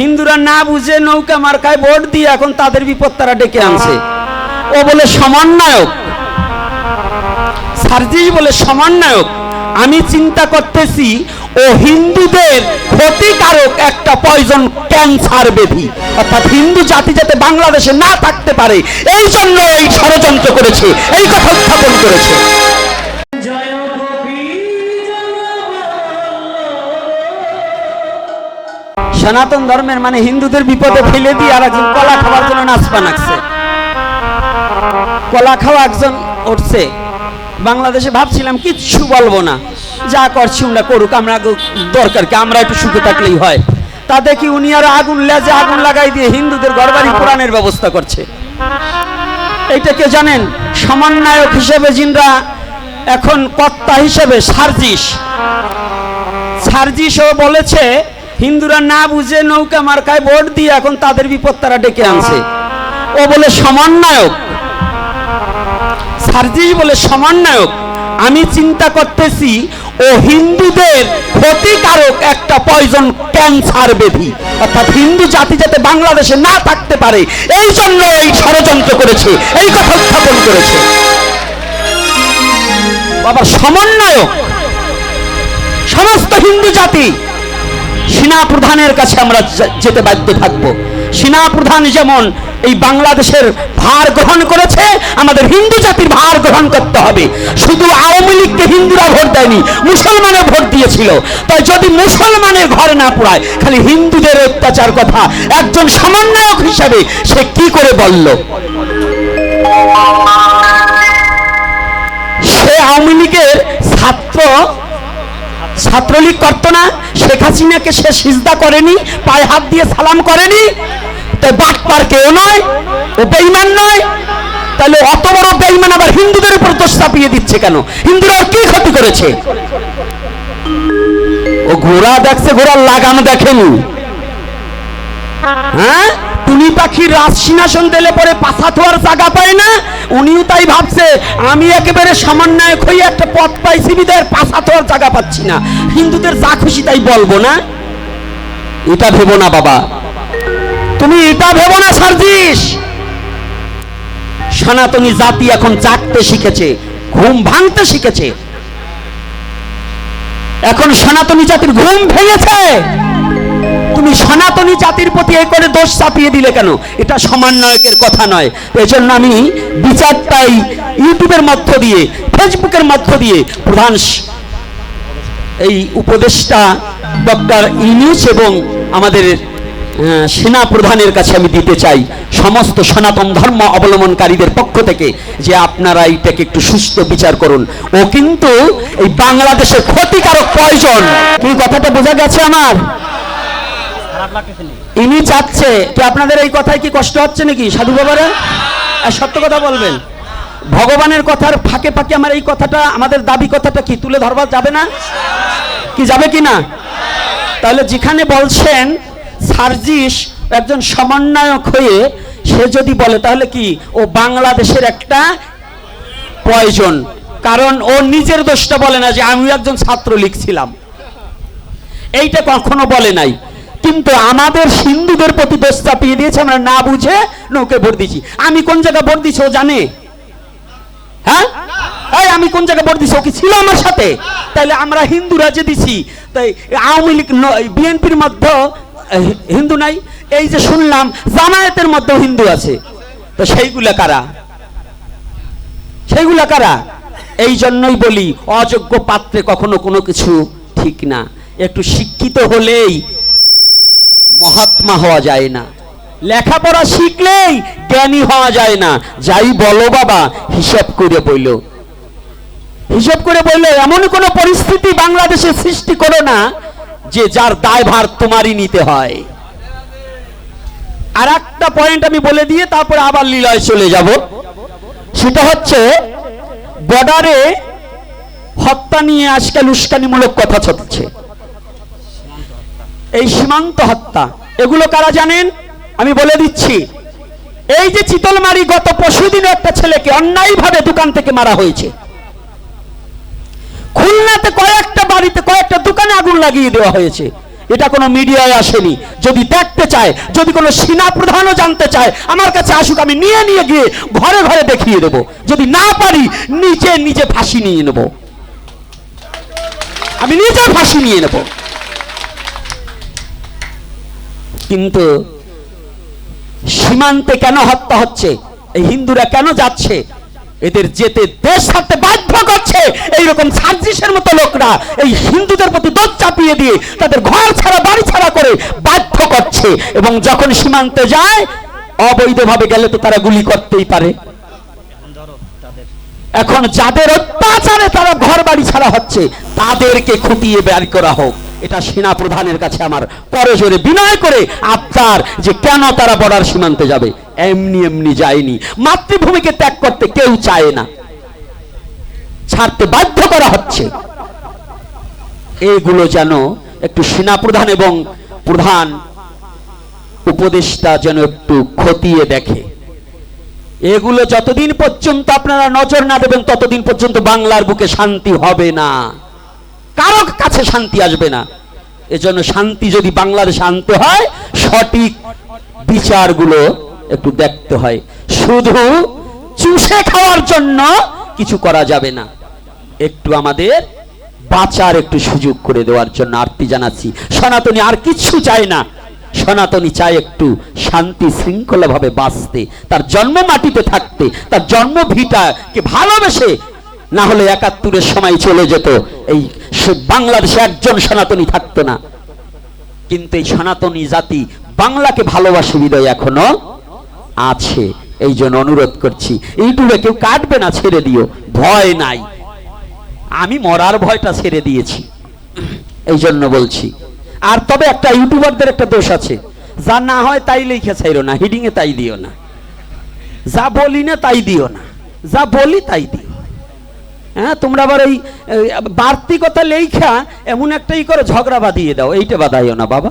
হিন্দুরা না বুঝে নৌকা মার্কায় ভোট দিয়ে এখন তাদের বিপদ তারা ডেকে আনছে। ও বলে সমন্বয়ক সার্জিস বলে সমন্বয়ক আমি চিন্তা করতেছি, ও হিন্দুদের ক্ষতিকারক একটা পয়জন ক্যান্সার বেধি। অর্থাৎ হিন্দু জাতি যাতে বাংলাদেশে না থাকতে পারে, এই জন্য এই ষড়যন্ত্র করেছে, এই কথা উত্থাপন করেছে। সনাতন ধর্মের মানে হিন্দুদের বিপদে ফেলে দিয়ে আর একজন কলা খাওয়ার জন্য নাচপা নাচছে কলা খাওয়া একজন উঠছে। বাংলাদেশে ভাবছিলাম কিচ্ছু বলব না। যা করছি আমরা করুক আমরা দরকার কি আমরা একটু সুখে থাকলেই হয়। তা দেখি উনি আর আগুন লেজে আগুন লাগাই দিয়ে হিন্দুদের ঘরবাড়ি পুরাণের ব্যবস্থা করছে। এইটা কে জানেন? সমন্বয়ক হিসেবে যিনরা এখন কর্তা হিসেবে সার্জিস। সার্জিসও বলেছে হিন্দুরা না বুঝে নৌকা মার্কায় ভোট দিয়ে এখন তাদের বিপদ তারা ডেকে আনছে। ও বলে সমন্বয়ক সার্জিস বলে সমন্বয়ক আমি চিন্তা করতেছি, ও হিন্দুদের ক্ষতিকারক একটা পয়জন ক্যান্সার বেধি। অর্থাৎ হিন্দু জাতি যাতে বাংলাদেশে না থাকতে পারে, এই জন্য এই ষড়যন্ত্র করেছে, এই কথা উত্থাপন করেছে। বাবা সমন্বয়ক সমস্ত হিন্দু জাতি সেনা প্রধানের কাছে আমরা যেতে বাধ্য থাকব। সেনা প্রধান যেমন এই বাংলাদেশের ভার গ্রহণ করেছে, আমাদের হিন্দু জাতির ভার গ্রহণ করতে হবে। শুধু আওয়ামী লীগকে হিন্দুরা ভোট দেয়নি, মুসলমানও ভোট দিয়েছিল। তাই যদি মুসলমানের ঘর না পড়ায়, খালি হিন্দুদের অত্যাচার কথা একজন সমন্বয়ক হিসাবে সে কি করে বলল? সে আওয়ামী লীগের ছাত্র, ছাত্রলীগ করতো না? শেখ হাসিনাকে সে সিজদা করেনি, পায়ে হাত দিয়ে সালাম করেনি। তাই বাটপার কেউ নয়, ও বেইমান নয়। তাহলে অত বড় বেইমান আবার হিন্দুদের উপর দোষ চাপিয়ে দিচ্ছে কেন? হিন্দুরা কি ক্ষতি করেছে? ও ঘোড়া দেখছে, ঘোড়ার লাগাম দেখেনি। হ্যাঁ? টুনি পাখির রাজ সিংহাসন দিলে পরে পাছা থোয়ার জায়গা পায় না। উনিও তাই ভাবছে, আমি একেবারে সমন্বয়ক হয়ে একটা পথ পাইছি বিদের পাছা থোয়ার জায়গা পাচ্ছি না। হিন্দুদের যা খুশি তাই বলব না। এটা ভেবো না বাবা। তুমি এটা ভেবো না, সার্জিস। সনাতনী জাতি এখন জাগতে শিখেছে, ঘুম ভাঙতে শিখেছে। এখন সনাতনী জাতির ঘুম ভেঙেছে। তুমি সনাতনী জাতির প্রতি এই করে দোষ চাপিয়ে দিলে কেন? এটা সমন্বয়কের কথা নয়। এজন্য আমি বিচারটাই ইউটিউবের মধ্য দিয়ে, ফেসবুকের মধ্য দিয়ে প্রধান এই উপদেষ্টা ডক্টর ইউনিউস এবং আমাদের সেনা প্রধানের কাছে আমি দিতে চাই সমস্ত সনাতন ধর্ম অবলম্বনকারীদের পক্ষ থেকে যে আপনারা এইটাকে একটু সুস্থ বিচার করুন। ও কিন্তু এই বাংলাদেশের ক্ষতিকারক প্রয়োজন। কি কথাটা বোঝা গেছে আমার? ইনি চাচ্ছে কি আপনাদের এই কথায় কি কষ্ট হচ্ছে নাকি, সাধু বাবারা? সত্য কথা বলবেন, ভগবানের কথার ফাঁকে ফাঁকে আমার এই কথাটা, আমাদের দাবি কথাটা কি তুলে ধরবা যাবে না? কি যাবে কি না? তাহলে যেখানে বলছেন, সার্জিস একজন সমন্বয়ক হয়ে সে যদি বলে, তাহলে কি ও বাংলাদেশের একটা প্রয়োজন। কারণ ও নিজের দোষটা বলে না যে আমি একজন ছাত্র লিখছিলাম এইটা কখনো বলে নাই। কিন্তু আমাদের হিন্দুদের প্রতি দোষ চাপিয়ে দিয়েছে, আমরা না বুঝে নৌকে ভোট দিয়েছি। আমি কোন জায়গায় ভোট দিছি ও জানে? হ্যাঁ? এই, আমি কোন জায়গায় ভোট দিছি ও কি ছিল আমার সাথে? তাহলে আমরা হিন্দুরা যে দিছি, তাই আওয়ামী লীগ বিএনপির মধ্যে হিন্দু নাই, এই যে শুনলাম, জামায়াতের মধ্যে হিন্দু আছে। তো সেইগুলা কারা? সেইগুলা কারা? এই জন্যই বলি, অযোগ্য পাত্রে কখনো কোনো কিছু ঠিক না। একটু শিক্ষিত হলেই মহাত্মা হওয়া যায় না। লেখাপড়া শিখলেই জ্ঞানী হওয়া যায় না। যাই বলো বাবা, হিসাব করে বইল হিসাব করে বললে এমন কোন পরিস্থিতি বাংলাদেশে সৃষ্টি করো না যে যার দায়ভার তোমারই নিতে হয়। আর একটা পয়েন্ট আমি বলে দিয়ে তারপরে আবার লীলায় চলে যাব। সেটা হচ্ছে বর্ডারে হত্যা নিয়ে আজকাল উস্কানিমূলক কথা চলছে। এই সীমান্ত হত্যা। এগুলো কারা জানেন? আমি বলে দিচ্ছি। এই যে চিতলমারি গত পরশুদিন একটা ছেলেকে অন্যায়ভাবে দোকান থেকে মারা হয়েছে। খুলনাতে কয়েকটা বাড়িতে কয়েকটা দোকানে আগুন লাগিয়ে দেওয়া হয়েছে। এটা কোনো মিডিয়ায় আসেনি। যদি দেখতে চায়, যদি কোনো সেনা প্রধানও জানতে চায়, আমার কাছে আসুক, আমি নিয়ে নিয়ে গিয়ে ঘরে ঘরে দেখিয়ে দেব। যদি না পারি, নিজে নিজে ফাঁসি নিয়ে নেব। আমি নিজে ফাঁসি নিয়ে নেব। কিন্তু সীমান্তে কেন হত্যা হচ্ছে? এই হিন্দুরা কেন যাচ্ছে? এদের যেতে দেশ ছাড়তে বাধ্য করছে। এইরকম সার্জিসের মতো লোকরা এই হিন্দুদের প্রতি দোষ চাপিয়ে দিয়ে তাদের ঘর ছাড়া, বাড়ি ছাড়া করে বাধ্য করছে। এবং যখন সীমান্তে যায়, অবৈধভাবে গেলে তো তারা গুলি করতেই পারে। এখন যাদের অত্যাচারে তারা ঘর, বাড়ি ছাড়া হচ্ছে, তাদেরকে খুঁটিয়ে বের করা হোক। এটা সেনা প্রধানের কাছে আমার করজোরে বিনয় করে আবদার যে কেন তারা বর্ডার সীমান্তে যাবে। এমনি এমনি যায়নি। মাতৃভূমিকে ত্যাগ করতে কেউ চায় না। ছাড়তে বাধ্য করা হচ্ছে। এইগুলো যেন একটু সেনা প্রধান এবং প্রধান উপদেষ্টা যেন একটু খতিয়ে দেখে। এগুলো যতদিন পর্যন্ত আপনারা নজর না দেবেন, ততদিন পর্যন্ত বাংলার বুকে শান্তি হবে না। কারও কাছে শান্তি আসবে না। এজন্য শান্তি যদি বাংলাদেশে আনতে হয়, সঠিক বিচারগুলো একটু দেখতে হয়। শুধু চুষে খাওয়ার জন্য কিছু করা যাবে না। একটু আমাদের বাঁচার একটু সুযোগ করে দেওয়ার জন্য আরতি জানাচ্ছি। সনাতনী আর কিচ্ছু চায় না। সনাতনী চায় একটু শান্তি শৃঙ্খলা ভাবে বাঁচতে। তার জন্ম মাটিতে থাকতে, তার জন্ম ভিটাকে ভালোবেসে না হলে একাত্তরের সময় চলে যেত। এই বাংলাদেশে একজন সনাতনী থাকতো না। কিন্তু এই সনাতনী জাতি বাংলাকে ভালোবাসে, হৃদয় এখনও আছে। এই জন্য অনুরোধ করছি, ইউটিউবে কেউ কাটবে না, ছেড়ে দিও। ভয় নাই। আমি মরার ভয়টা ছেড়ে দিয়েছি। এই জন্য বলছি। আর তবে একটা ইউটিউবারদের একটা দোষ আছে। যা না হয় তাই লিখে চাইরো না হিডিং এ তাই দিও না। যা বলি না তাই দিও না। যা বলি তাই দিও। হ্যাঁ তোমরা আবার এই বাড়তি কথা লেখা এমন একটা ই করে, ঝগড়া বাঁধিয়ে দাও, এইটা বাঁধাইও না, বাবা।